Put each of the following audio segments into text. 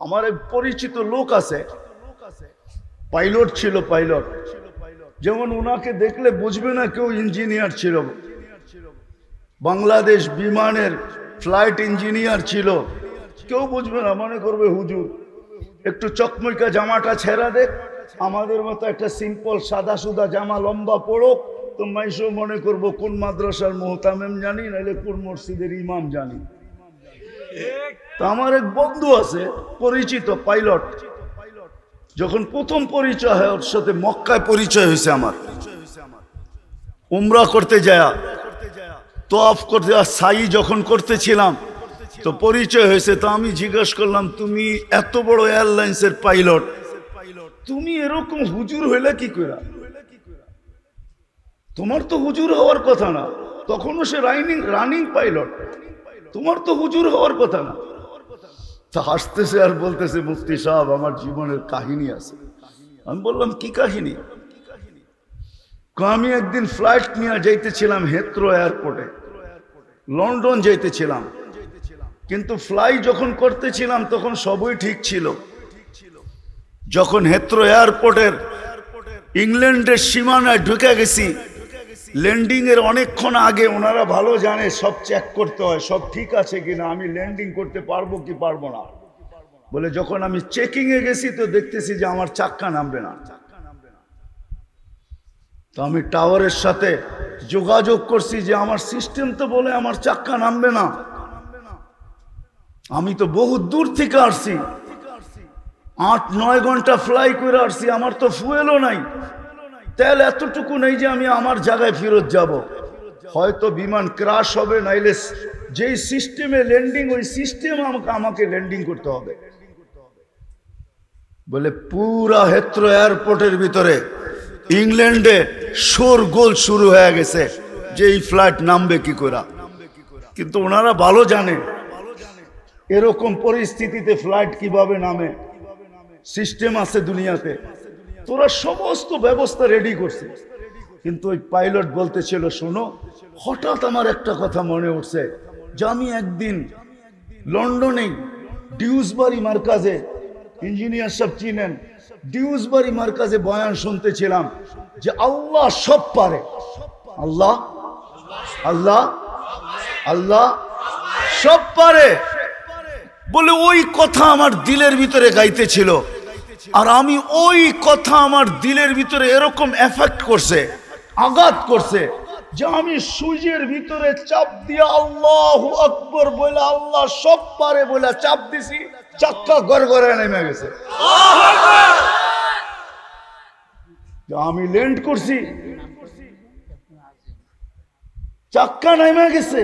আমার এক পরিচিত লোক আছে। পাইলট ছিল পাইলট। যেমন ওনাকে দেখলে বুঝবে না কেউ ইঞ্জিনিয়ার ছিল। বাংলাদেশ বিমানের ফ্লাইট ইঞ্জিনিয়ার ছিল। কেউ বুঝবে না, মনে করবে হুজুর, একটু চকমইকা জামাটা ছেড়া দেখ আমাদের মতো একটা সিম্পল সাদা সুদা জামা লম্বা পড়ুক তো মাইশো মনে করব কোন মাদ্রাসার মোহতামেম জানি নাহলে কোন মসজিদের ইমাম জানি। তো আমার এক বন্ধু আছে, পরিচিত, পাইলট। যখন প্রথম পরিচয় হয়, ওর সাথে মক্কায় পরিচয় হয়েছে আমার। উমরা করতে যায় তোয়াফ করতে সাই যখন করতেছিলাম, তো পরিচয় হয়েছে, তো আমি জিজ্ঞেস করলাম, তুমি এত বড় এয়ারলাইন্সের পাইলট, তুমি এরকম হুজুর হইলে কি করে তোমার তো হুজুর হওয়ার কথা না, তখনও সে রানিং রানিং পাইলট। তোমার তো হুজুর হওয়ার কথা না। তা হাসতেছে আর বলতেছে, মুফতি সাহেব, আমার জীবনের কাহিনী আছে। আমি বললাম, কি কাহিনী? আমি একদিন ফ্লাইট নিয়ে যাইতেছিলাম হেত্রো এয়ারপোর্টে লন্ডন যাইতেছিলাম। কিন্তু ফ্লাই যখন করতেছিলাম, তখন সবই ঠিক ছিল। যখন হেত্রো এয়ারপোর্টের ইংল্যান্ডের সীমানায় ঢুকে গেছি ল্যান্ডিং এর অনেকক্ষণ আগে ওনারা ভালো জানে, সব চেক করতে হয়, সব ঠিক আছে কিনা, আমি ল্যান্ডিং করতে পারব কি পারব না? বলে, যখন আমি চেকিং এ গেছি তো দেখতেছি যে আমার চাক্কা নামবে না। তো আমি টাওয়ারের সাথে যোগাযোগ করছি যে, আমার সিস্টেম তো বলে আমার চাক্কা নামবে না। আমি তো বহু দূর থেকে আসছি। আট, নয় ঘণ্টা ফ্লাই করে আসছি, আমার তো ফুয়েলও নাই। তেল এতটুকু নেই যে আমি আমার জায়গায় ফেরত যাব। হয়তো বিমান ক্রাশ হবে, নাইলে যেই সিস্টেমে ল্যান্ডিং ওই সিস্টেম আমাকে আমাকে ল্যান্ডিং করতে হবে। বলে পুরা হেত্র এয়ারপোর্টের ভিতরে ইংল্যান্ডে শোর গোল শুরু হয়ে গেছে যে এই ফ্লাইট নামবে কি করে। কিন্তু ওনারা ভালো জানে, এরকম পরিস্থিতিতে ফ্লাইট কীভাবে নামে। সিস্টেম আছে দুনিয়াতে। তোরা সমস্ত ব্যবস্থা রেডি করছে কিন্তু ওই পাইলট বলতেছিল, শোনো, হঠাৎ আমার একটা কথা মনে উঠছে যে আমি একদিন লন্ডনে ডিউসবারি মার্কাজে ইঞ্জিনিয়ার সব চিনেন, ডিউসবারি মার্কাজে বয়ান শুনতেছিলাম যে আল্লাহ সব পারে। আল্লাহ আল্লাহ আল্লাহ সব পারে। বলে ওই কথা আমার দিলের ভিতরে গাইতেছিল। আর আমি ওই কথা আমার দিলের ভিতরে এরকম এফেক্ট করছে, আঘাত করছে যে আমি সুইজের ভিতরে চাপ দিয়ে আল্লাহ আকবর বলে আল্লাহ সব পারে বলে চাপ দিছি চাক্কা গড় গড়ে নেমে গেছে। আমি ল্যান্ড করছি, চাক্কা নেমে গেছে।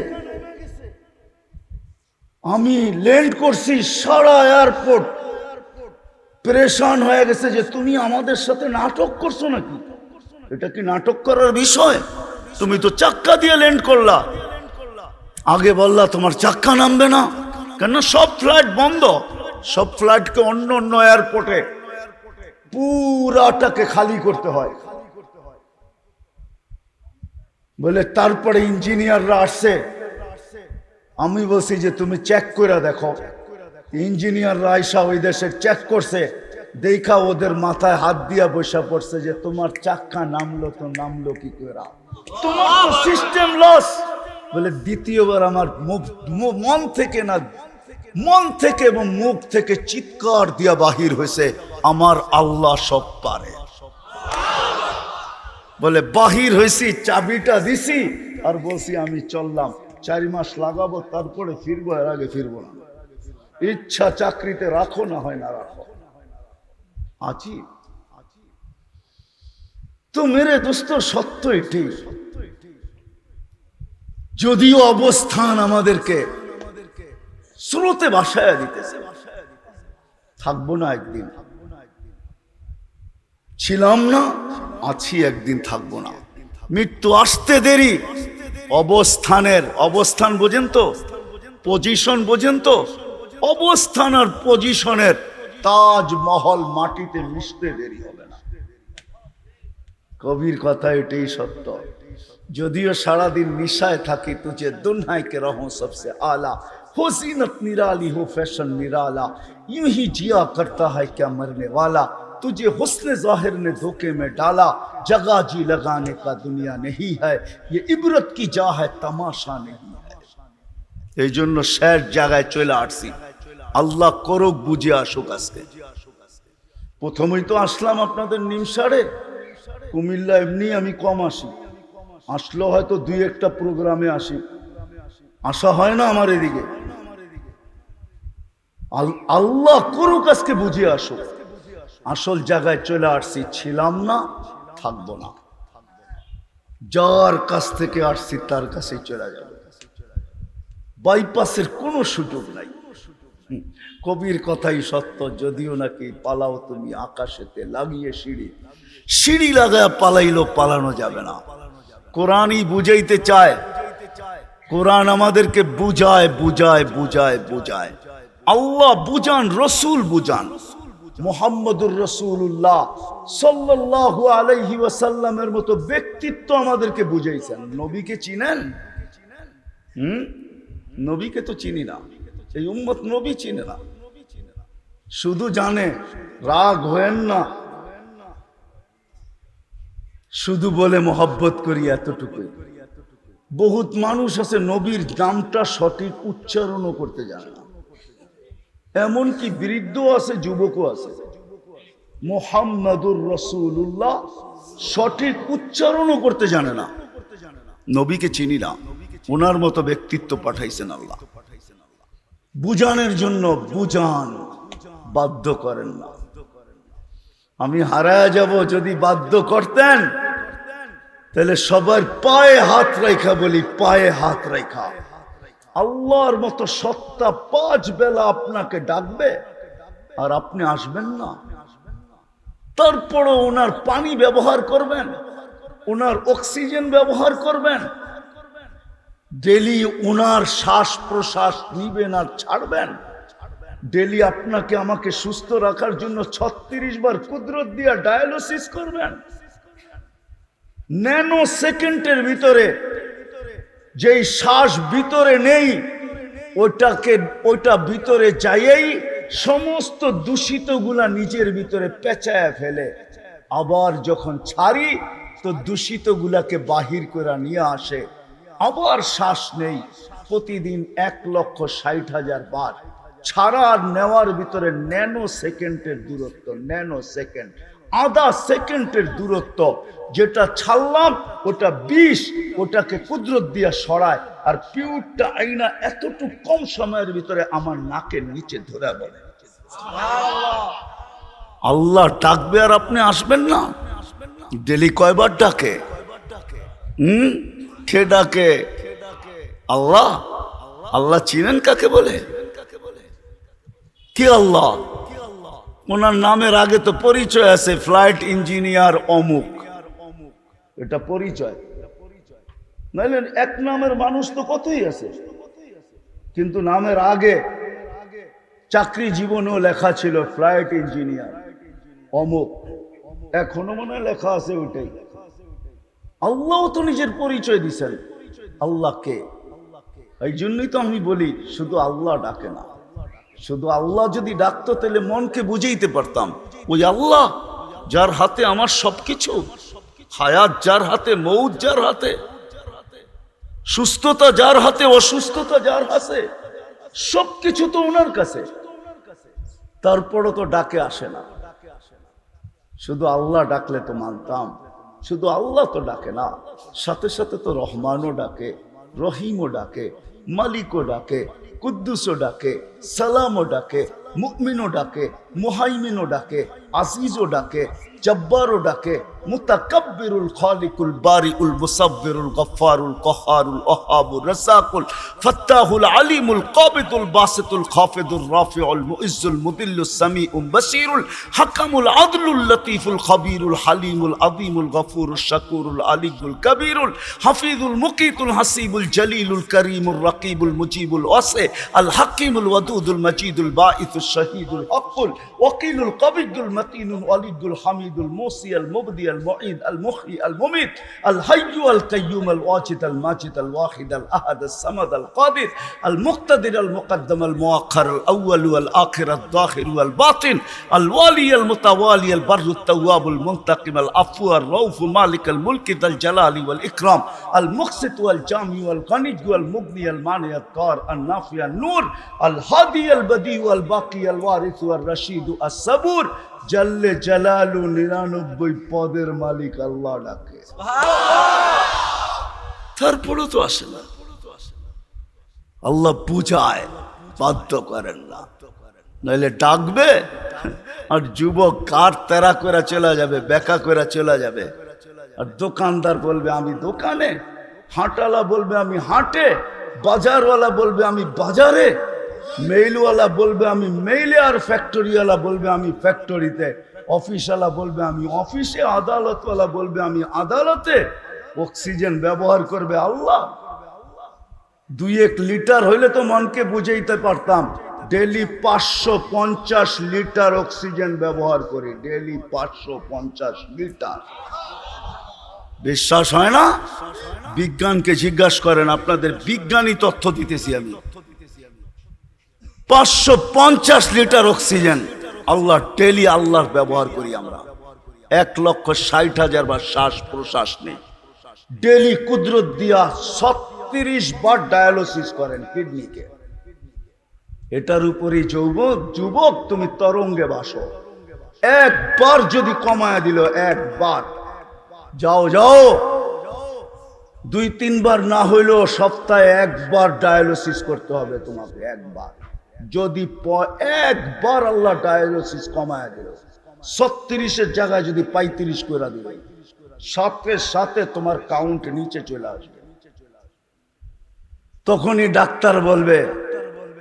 আমি ল্যান্ড করছি সারা এয়ারপোর্ট প্রেশান হয়ে গেছে যে তুমি আমাদের সাথে নাটক করছ নাকি? এটা কি নাটক করার বিষয়? তুমি তো চাক্কা দিয়ে ল্যান্ড করলা। আগে বললা, তোমার চাক্কা নামবে না। কেন সব ফ্লাইট বন্ধ। সব ফ্লাইটকে অন্য অন্য এয়ারপোর্টে পুরাটাকে খালি করতে হয়। বলে, তারপরে ইঞ্জিনিয়াররা আসছে। আমি বলছি যে, তুমি চেক করে দেখো। ইঞ্জিনিয়াররা আইসা ওই দেশে চেক করছে, দেখা ওদের মাথায় হাত দিয়া বসা পড়ছে যে, তোমার চাক্কা নামলো তো নামলো কি করে? তোমার সিস্টেম লস বলে, দ্বিতীয়বার আমার মুখ মন থেকে না, মন থেকে এবং মুখ থেকে চিৎকার দিয়া বাহির হয়েছে, আমার আল্লাহ সব পারে। বলে, বাহির হয়েছি, চাবিটা দিছি, আর বলছি আমি চললাম, চারি মাস লাগাবো, তারপরে ফিরবো, এর আগে ফিরবো না। ইচ্ছা চাকরিতে রাখো, না হয় না রাখো। আছি তো মেরে দোস্ত, সত্য এটি। যদিও অবস্থান আমাদেরকে স্রোতে বাসায় দিতেছে। থাকব না একদিন। ছিলাম না, আছি একদিন থাকব না। মৃত্যু আসতে দেরি। অবস্থানের অবস্থান বোঝেন তো? পজিশন বোঝেন তো? অবস্থান আর পজিশনের তাজমহল মাটিতে মিশতে দেরি হবে না কবির কথা এটাই সত্য যদিও সারাদিন নিশায় থাকি তুঝে দুনহাই কে রহো সবসে আলা हो जीनत निराली हो फैशन निराला यूं ही जिया करता है क्या मरने वाला तुझे हुस्न जाहिर ने धोखे में डाला जगह जी लगाने का दुनिया नहीं है ये इबरत की जा है तमाशा नहीं है এই জন্য শেষ জায়গায় চলে আসছি আল্লাহ করুক, বুঝে আসুক আজকে। প্রথমেই তো আসলাম আপনাদের নিমসারে। কুমিল্লা এমনি আমি কম আসি। আসলেও হয়তো দুই একটা প্রোগ্রামে আসি। আসা হয় না আমার এদিকে। আল- আল্লাহ করুক আজকে বুঝে আসুক। আসল জায়গায় চলে আসছি, ছিলাম না, থাকব না। যার কাছ থেকে আসছি, তার কাছে চলে যাব বাইপাসের কোনো সুযোগ নাই। কবির কথাই সত্য, যদিও নাকি পালাও তুমি আকাশেতে লাগিয়ে সিঁড়ি। সিঁড়ি লাগায় পালাইলো পালানো যাবে না। কোরআনই বুঝাইতে চায়। কোরআন আমাদেরকে বুঝায় বুঝায় বুঝায় বুঝায়। আল্লাহ বুঝান, রসুল বুঝান। মোহাম্মদুর রসুল্লাহ সাল্লাল্লাহু আলাইহি ওয়াসাল্লামের মতো ব্যক্তিত্ব আমাদেরকে বুঝাইছেন। নবীকে চিনেন? হুম? নবীকে তো চিনি না। এই উম্মত নবী চিনে না। শুধু জানে, রাগ হয়েন না। শুধু বলে মোহব্বত করি এতটুকুই। বহুত মানুষ আছে নবীর নামটা সঠিক উচ্চারণও করতে জানে না। এমনকি বৃদ্ধ আছে, যুবকও আছে। মোহাম্মদুর রসুল্লাহ সঠিক উচ্চারণও করতে জানে না। নবীকে চিনি না। ওনার মতো ব্যক্তিত্ব পাঠাইছেন আল্লাহ। বুঝানোর জন্য বুঝান বাধ্য করেন না। আমি হারায় যাব যদি বাধ্য করতেন, তাহলে সবার পায়ে হাত রেখা বলি, পায়ে হাত রেখা আল্লাহর মতো সত্তা পাঁচ বেলা আপনাকে ডাকবে আর আপনি আসবেন না। তারপরও ওনার পানি ব্যবহার করবেন, ওনার অক্সিজেন ব্যবহার করবেন ডেলি ওনার শ্বাস প্রশ্বাস নিবেন আর ছাড়বেন। ডেলি আপনাকে আমাকে সুস্থ রাখার জন্য ছত্রিশ বার কুদরত দিয়া ডায়ালিসিস করবেন। ন্যানো সেকেন্ডের ভিতরে যেই শ্বাস ভিতরে নেই, ওটাকে ওটা ভিতরে যাইয়েই সমস্ত দূষিতগুলা নিজের ভিতরে পেঁচায় ফেলে। আবার যখন ছাড়ি, তো দূষিতগুলাকে বাহির করে নিয়ে আসে। আবার শ্বাস নেই। প্রতিদিন এক লক্ষ ষাট হাজার বার। ছাড়া নেওয়ার ভিতরে ন্যানো সেকেন্ডের দূরত্ব, ন্যানো সেকেন্ড। আধা সেকেন্ডের দূরত্ব। যেটা ছাড়লাম, ওটা বিষ, ওটাকে কুদরত দিয়া সরায়। আর পিউরটা আইনা এতটুকু কম সময়ের ভিতরে আমার নাকের নিচে ধরে বলে আল্লাহ ডাকবে আর আপনি আসবেন না? ডেলি কয়বার ডাকে? হুম? কে ডাকে? আল্লাহ। আল্লাহ চিনেন কাকে বলে? কি আল্লাহ? ওনার নামের আগে তো পরিচয় আছে, ফ্লাইট ইঞ্জিনিয়ার অমুক। এটা পরিচয়। নাইলে এক নামের মানুষ তো কতই আছে? কিন্তু নামের আগে চাকরি জীবনেও লেখা ছিল ফ্লাইট ইঞ্জিনিয়ার অমুক। এখনও মনে লেখা আছে ওইটাই। আল্লাহ তো নিজের পরিচয় দিছেন। আল্লাহকে। এই জন্যই তো আমি বলি, শুধু আল্লাহ ডাকে না। শুধু আল্লাহ যদি ডাকতো, তাহলে মনকে বুঝাইতে পারতাম। ওই আল্লাহ যার হাতে আমার সবকিছু, হায়াত যার হাতে, মৌত যার হাতে, সুস্থতা যার হাতে, অসুস্থতা যার হাতে, সবকিছু তো ওনার কাছে। তারপরও তো ডাকে আসে না। শুধু আল্লাহ ডাকলে তো মানতাম। শুধু আল্লাহ তো ডাকে না, সাথে সাথে তো রহমানও ডাকে, রহিমও ডাকে, মালিকও ডাকে, কুদ্দুসও ডাকে। সালামও ডাকে মুকমিনও ডাকে, মুহাইমিনও ডাকে, আজিজও ডাকে, জব্বারও ডাকে, মুতাকাব্বিরুল খালিকুল বারিউল মুসাব্বিরুল গফফারুল কহারুল ওহাবুর রাসাকুল ফাত্তাহুল আলিমুল কাবিদুল বাসিতুল খাফিদুর রাফিউল মুইজ্জুল মুদিল্লুস সামিউল বাসিরুল হাকামুল আদলুল লতিফুল খাবিরুল হালিমুল আযীমুল গফুরুল শাকুরুল আলিয়ুল কবিরুল হাফিজুল মুকিতুল হাসিবুল জলিলুল করিমুল রকিবুল মুজিবুল ওয়াসি আল হাকিমুল ওয়াদুদুল الودود المجيد البائث الشهيد الحق وقيل القبيض المتين الوليد الحميد الموصي المبدي المعيد المخي المميت الحي القيوم الواجد الماجد الواحد الأحد الصمد القادر المقتدر المقدم المؤخر الأول والآخر الظاهر والباطن الوالي المتوالي البر التواب المنتقم العفو الروف مالك الملك ذا الجلال والإكرام المقسط والجامي والغني والمغني المانع الطار النافع النور الحق الهادي البديع الباقي الوارث والرشيد الصبور জল্লে জালালু নিরানব্বই পদের মালিক আল্লাহ ডাকে তারপরেও তো আসে না আল্লাহ বুঝায় বাধ্য করেন না নইলে ডাকবে আর যুবক কার তেরা করে চলে যাবে বেকা করে চলে যাবে আর দোকানদার বলবে আমি দোকানে হাঁটালা বলবে আমি হাঁটে বাজারওয়ালা বলবে আমি বাজারে মেইলওয়ালা বলবে আমি মেইলে আর ফ্যাক্টরিওয়ালা বলবে আমি ফ্যাক্টরিতে। অফিসওয়ালা বলবে আমি অফিসে, আদালতওয়ালা বলবে আমি আদালতে। অক্সিজেন ব্যবহার করবে আল্লাহ। দুই এক লিটার হইলে তো মনকে বুঝাইতে পারতাম। ডেলি পাঁচশো পঞ্চাশ লিটার অক্সিজেন ব্যবহার করি ডেলি পাঁচশো পঞ্চাশ লিটার। বিশ্বাস হয় না? বিজ্ঞানকে জিজ্ঞাসা করেন, আপনাদের বিজ্ঞানী তথ্য দিতেছি আমি। পাঁচশো পঞ্চাশ লিটার অক্সিজেন আল্লাহ ডেলি আল্লাহর ব্যবহার করি আমরা। এক লক্ষ ষাট হাজার বার শ্বাস প্রশ্বাস নেই। ডেলি কুদরত দিয়া ছত্রিশ বার ডায়ালিসিস করেন কিডনিকে। এটার উপরে যৌবক, যুবক, তুমি তরঙ্গে বাসো। একবার যদি কমায় দিল, একবার। যাও যাও। দুই তিনবার না হইলেও সপ্তাহে একবার ডায়ালিসিস করতে হবে তোমাকে, একবার। যদি একবার আল্লাহ ডায়ালিসিস কমায় দিল, ছত্রিশের জায়গায় যদি পঁয়ত্রিশ করে দিল, সাথে সাথে তোমার কাউন্ট নিচে চলে আসবে। তখনই ডাক্তার বলবে,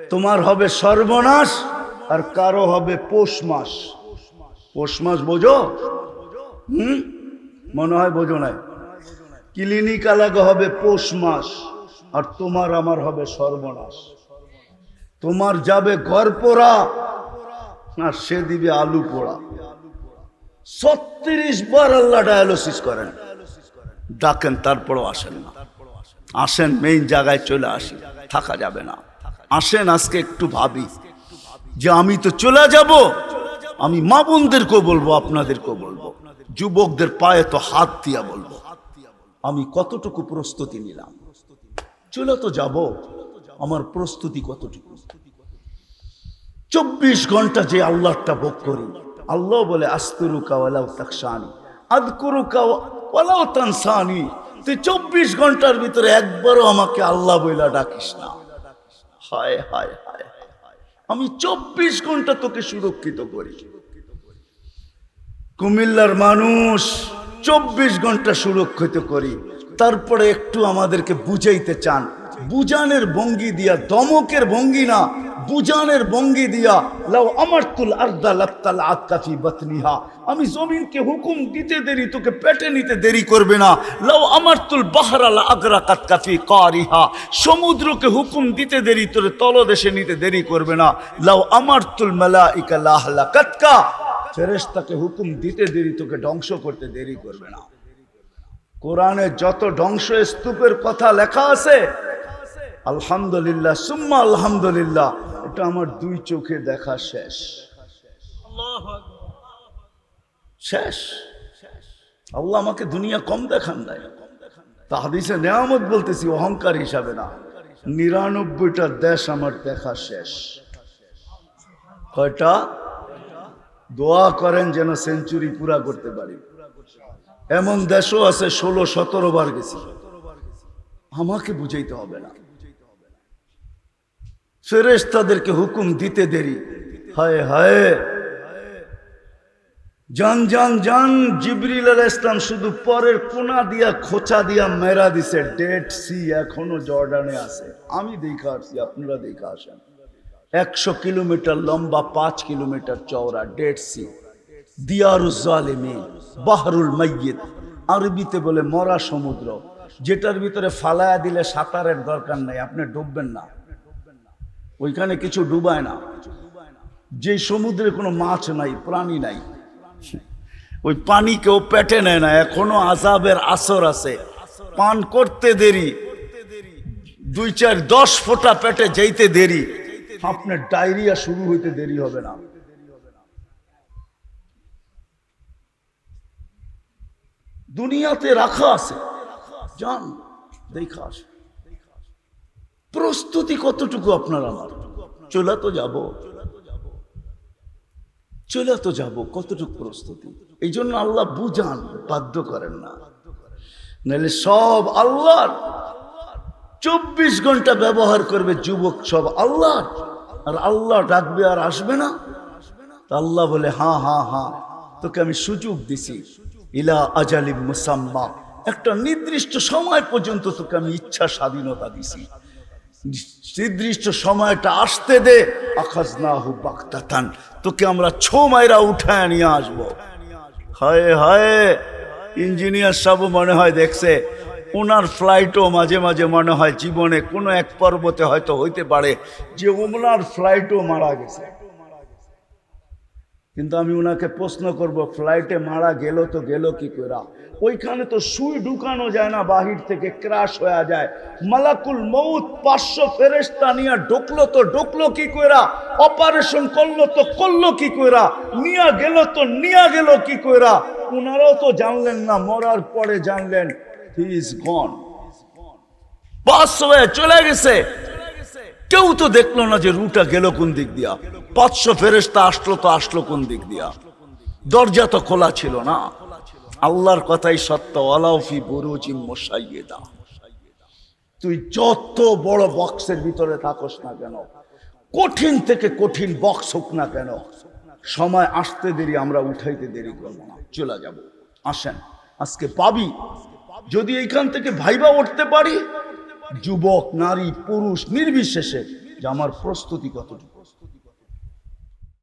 তোমার হবে সর্বনাশ আর কারও হবে পৌষ মাস পৌষ মাস বোঝো? হুম? মনে হয় বোঝো নাই। ক্লিনিক আলাদা হবে পৌষ মাস আর তোমার আমার হবে সর্বনাশ। তোমার যাবে ঘর পোড়া, আর সে দিবে আলু পোড়া। ছত্রিশ বার আল্লাহ ডায়ালিসিস করেন। ডাকেন, তারপরও আসেন না। আসেন মেইন জায়গায় চলে আসি, থাকা যাবে না। আসেন, আজকে একটু ভাবি যে আমি তো চলে যাব, আমি মা বোনদেরকেও বলব, আপনাদেরকেও বলব। যুবকদের পায়ে তো হাত দিয়া বলব। আমি কতটুকু প্রস্তুতি নিলাম? চলে তো যাব, আমার প্রস্তুতি কতটুকু? চব্বিশ ঘণ্টা যে আল্লাহটা ভোগ করি, আল্লাহ বলে, আস্তরুকা ওয়ালাউ তাকসানি আদকুরুকা ওয়ালাউ তানসানি। তুই চব্বিশ ঘণ্টার ভিতরে একবারও আমাকে আল্লাহ বইলা ডাকিস না। হায় হায় হায়। আমি চব্বিশ ঘণ্টা তোকে সুরক্ষিত করি। কুমিল্লার মানুষ চব্বিশ ঘণ্টা সুরক্ষিত করি। তারপরে একটু আমাদেরকে বুঝাইতে চান। বুজানের ভঙ্গি দিয়া, দমকের ভঙ্গি না। বুজানের ভঙ্গি দিয়া লাও আমার তুল আর্দা লাপ্তাল আতকাফি বতনিহা। আমি জমিনকে হুকুম দিতে দেরি, তোকে পেটে নিতে দেরি করবে না। লাও আমার তুল বাহারাল আগ্রা কাতকাফি কারিহা। সমুদ্রকে হুকুম দিতে দেরি, তোর তলদেশে নিতে দেরি করবে না। লাও আমার তুল মেলা ইকা লাহলা কাতকা ফেরেশতাকে হুকুম দিতে দেরি, তোকে ধ্বংস করতে দেরি করবে না। কোরআনে যত ধ্বংস স্তূপের কথা লেখা আছে, আলহামদুলিল্লাহ, সুম্মা আলহামদুলিল্লাহ। এটা আমার দুই চোখে দেখা শেষ। শেষ। আল্লাহ আমাকে দুনিয়া কম দেখান নাই। তা হাদিসে নেয়ামত বলতেছি অহংকার হিসাবে না। নিরানব্বইটা দেশ আমার দেখা শেষ। কয়টা? দোয়া করেন যেন সেঞ্চুরি পুরা করতে পারি। এমন দেশও আছে ষোলো সতেরো বার গেছি। আমাকে বুঝাইতে হবে না। ফেরেশ তাদেরকে হুকুম দিতে দেরি। হায় হায়। জান জান জান, জিবরিল ইসলাম শুধু পরের কোনা দিয়া, খোঁচা দিয়া মেরা দিছে। ডেড সি এখনও জর্ডানে আছে। আমি দেখা আসছি, আপনারা দেখা আসেন। একশো কিলোমিটার লম্বা, পাঁচ কিলোমিটার চওড়া ডেড সি দিয়ারুজালিমিন বাহরুল মাইয়িত। আরবিতে বলে মরা সমুদ্র। যেটার ভিতরে ফালায়া দিলে সাঁতারের দরকার নাই, আপনি ডুববেন না। ওইখানে কিছু ডুবায় না। যে সমুদ্রে কোনো মাছ নাই, প্রাণী নাই। ওই পানি কেউ পেটে নেয় না, এখনও আজাবের আসর আছে। পান করতে দেরি, দুই চার দশ ফোঁটা পেটে যেতে দেরি। আপনার ডায়রিয়া শুরু হইতে দেরি হবে না। দুনিয়াতে রাখা আছে। যান, দেখা আসে প্রস্তুতি কতটুকু আপনার আমার? চলে তো যাব। চলে তো যাব, কতটুকু প্রস্তুতি? এই জন্য আল্লাহ বুঝান, বাধ্য করেন না। নাহলে সব আল্লাহর। চব্বিশ ঘণ্টা ব্যবহার করবে যুবক সব আল্লাহ আর আল্লাহ ডাকবে আর আসবে না। আল্লাহ বলে হ্যাঁ হ্যাঁ হ্যাঁ তোকে আমি সুযোগ দিছি। ইলা আজালিম মুসাম্মা। একটা নির্দিষ্ট সময় পর্যন্ত তোকে আমি ইচ্ছা স্বাধীনতা দিছি। নির্দিষ্ট সময়টা আসতে দে। আকাশ না হু বাক্তাতান তোকে আমরা ছো মাইরা উঠায় নিয়ে আসব। হায় হায়, ইঞ্জিনিয়ার সব মনে হয় দেখছে, ওনার ফ্লাইটও মাঝে মাঝে মনে হয় জীবনে কোনো এক পর্বতে হয়তো হইতে পারে, যে ওনার ফ্লাইটও মারা গেছে। কিন্তু আমি ওনাকে প্রশ্ন করব ফ্লাইটে মারা গেল তো গেল কি করে? ওইখানে তো সুই ঢুকানো যায় না, বাহির থেকে ক্রাশ হয়ে যায়। মালাকুল মৌত পাঁচশো ফেরেস্তা নিয়ে ঢুকলো তো ঢুকলো কি কইরা অপারেশন করল তো করল কি কইরা নিয়া গেল তো নিয়া গেল কি কইরা ওনারাও তো জানলেন না, মরার পরে জানলেন হি ইজ গন পাঁচশো হয়ে চলে গেছে। কেউ তো দেখল না যে রুটা গেল কোন দিক দিয়া। পাঁচশো ফেরেস্তা আসলো তো আসলো কোন দিক দিয়া। দরজা তো খোলা ছিল না। আল্লাহর কথাই সত্য আলাউফি বরুজি মশাইয়েদা। তুই যত বড় বক্সের ভিতরে থাকস না কেন, কঠিন থেকে কঠিন বক্স হোক না কেন, সময় আসতে দেরি, আমরা উঠাইতে দেরি করব না। চলে যাব। আসেন, আজকে পাবি? যদি এইখান থেকে ভাইবা উঠতে পারি যুবক নারী পুরুষ নির্বিশেষে যে আমার প্রস্তুতি কতটুকু।